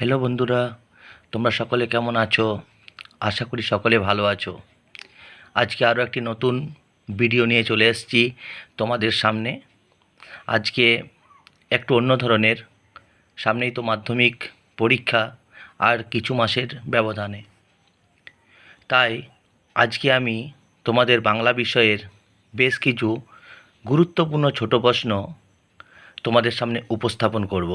Hello বন্ধুরা, তোমরা সকলে কেমন আছো? আশা করি সকলে ভালো আছো। আজকে আরও একটি নতুন ভিডিও নিয়ে চলে এসেছি তোমাদের সামনে। আজকে একটু অন্য ধরনের, সামনেই তো মাধ্যমিক পরীক্ষা আর কিছু মাসের ব্যবধানে। তাই আজকে আমি তোমাদের বাংলা বিষয়ের বেশ কিছু গুরুত্বপূর্ণ ছোট প্রশ্ন তোমাদের সামনে উপস্থাপন করব।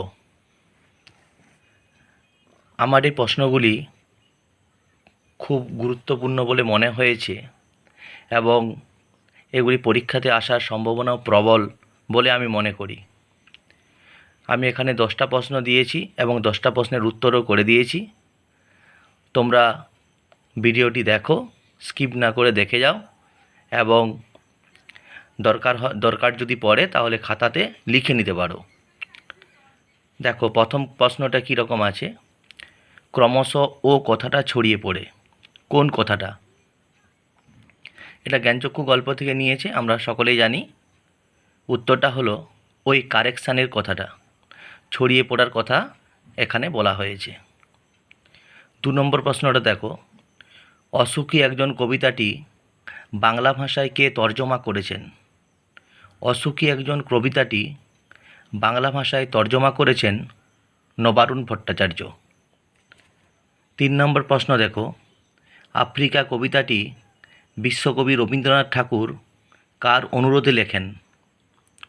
আমার এই প্রশ্নগুলি খুব গুরুত্বপূর্ণ বলে মনে হয়েছে এবং এগুলি পরীক্ষাতে আসার সম্ভাবনাও প্রবল বলে আমি মনে করি। আমি এখানে দশটা প্রশ্ন দিয়েছি এবং দশটা প্রশ্নের উত্তরও করে দিয়েছি। তোমরা ভিডিওটি দেখো, স্কিপ না করে দেখে যাও এবং দরকার দরকার যদি পড়ে তাহলে খাতাতে লিখে নিতে পারো। দেখো, প্রথম প্রশ্নটা কীরকম আছে? ক্রমশ ও কথাটা ছড়িয়ে পড়ে। কোন কথাটা? এটা জ্ঞানচক্ষু গল্প থেকে নিয়েছে, আমরা সকলেই জানি। উত্তরটা হলো, ওই কারেকশানের কথাটা। ছড়িয়ে পড়ার কথা এখানে বলা হয়েছে। দু নম্বর প্রশ্নটা দেখো। অসুখী একজন কবিতাটি বাংলা ভাষায় কে তর্জমা করেছেন? অসুখী একজন কবিতাটি বাংলা ভাষায় তর্জমা করেছেন নবারুণ ভট্টাচার্য। তিন নম্বর প্রশ্ন দেখো। আফ্রিকা কবিতাটি বিশ্বকবি রবীন্দ্রনাথ ঠাকুর কার অনুরোধে লেখেন?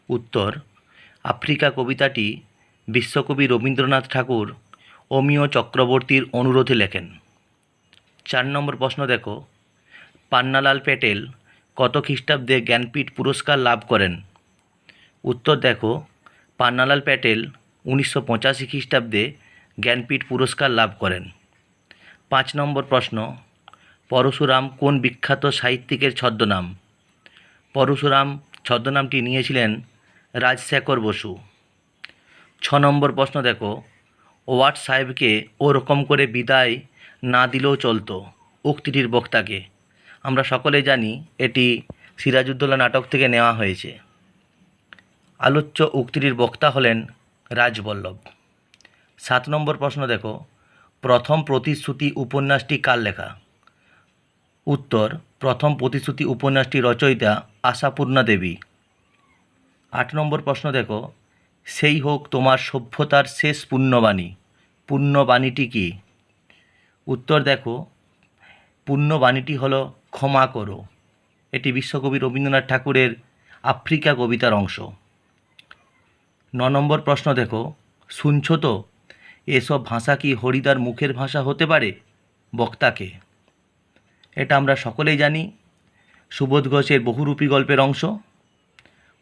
উত্তর, আফ্রিকা কবিতাটি বিশ্বকবি রবীন্দ্রনাথ ঠাকুর অমিয় চক্রবর্তীর অনুরোধে লেখেন। চার নম্বর প্রশ্ন দেখো। পান্নালাল প্যাটেল কত খ্রিস্টাব্দে জ্ঞানপীঠ পুরস্কার লাভ করেন? উত্তর দেখো, পান্নালাল প্যাটেল উনিশশো পঁচাশি খ্রিস্টাব্দে জ্ঞানপীঠ পুরস্কার লাভ করেন। পাঁচ নম্বর প্রশ্ন, পরশুরাম কোন বিখ্যাত সাহিত্যিকের ছদ্মনাম? পরশুরাম ছদ্মনামটি নিয়েছিলেন রাজশেখর বসু। ছ নম্বর প্রশ্ন দেখো, ওয়াট সাহেবকে ওরকম করে বিদায় না দিলেও চলতো উক্তিটির বক্তাকে। আমরা সকলে জানি এটি সিরাজউদ্দৌলা নাটক থেকে নেওয়া হয়েছে। আলোচ্য উক্তিটির বক্তা হলেন রাজবল্লভ। সাত নম্বর প্রশ্ন দেখো প্রথম প্রতিশ্রুতি উপন্যাসটি কার লেখা? উত্তর, প্রথম প্রতিশ্রুতি উপন্যাসটি রচয়িতা আশাপূর্ণা দেবী। আট নম্বর প্রশ্ন দেখো। সেই হোক তোমার সভ্যতার শেষ পুণ্যবাণী। পুণ্যবাণীটি কি? উত্তর দেখো। পুণ্যবাণীটি হলো ক্ষমা করো। এটি বিশ্বকবি রবীন্দ্রনাথ ঠাকুরের আফ্রিকা কবিতার অংশ। ন নম্বর প্রশ্ন দেখো। শুনছো তো? এসব ভাষা কি হরিদার মুখের ভাষা হতে পারে? বক্তাকে। এটা আমরা সকলেই জানি। সুবোধ ঘোষের বহুরূপী গল্পের অংশ।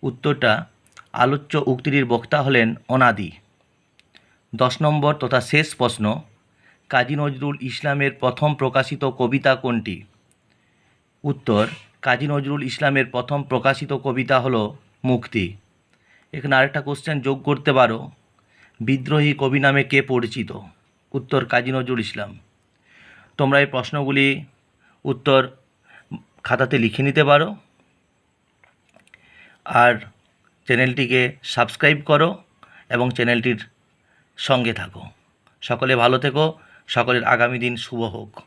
উত্তরটা আলোচ্য উক্তিটির বক্তা হলেন অনাদি। দশ নম্বর তথা শেষ প্রশ্ন, কাজী নজরুল ইসলামের প্রথম প্রকাশিত কবিতা কোনটি? উত্তর, কাজী নজরুল ইসলামের প্রথম প্রকাশিত কবিতা হলো মুক্তি। এখানে আরেকটা কোশ্চেন যোগ করতে পারো। বিদ্রোহী কবি নামে কে পরিচিত? উত্তর কাজী নজরুল ইসলাম। তোমরা এই প্রশ্নগুলি উত্তর খাতাতে লিখে নিতে পারো। আর চ্যানেলটিকে সাবস্ক্রাইব করো এবং চ্যানেলটির সঙ্গে থাকো। সকলে ভালো থেকো। সকলের আগামী দিন শুভ হোক।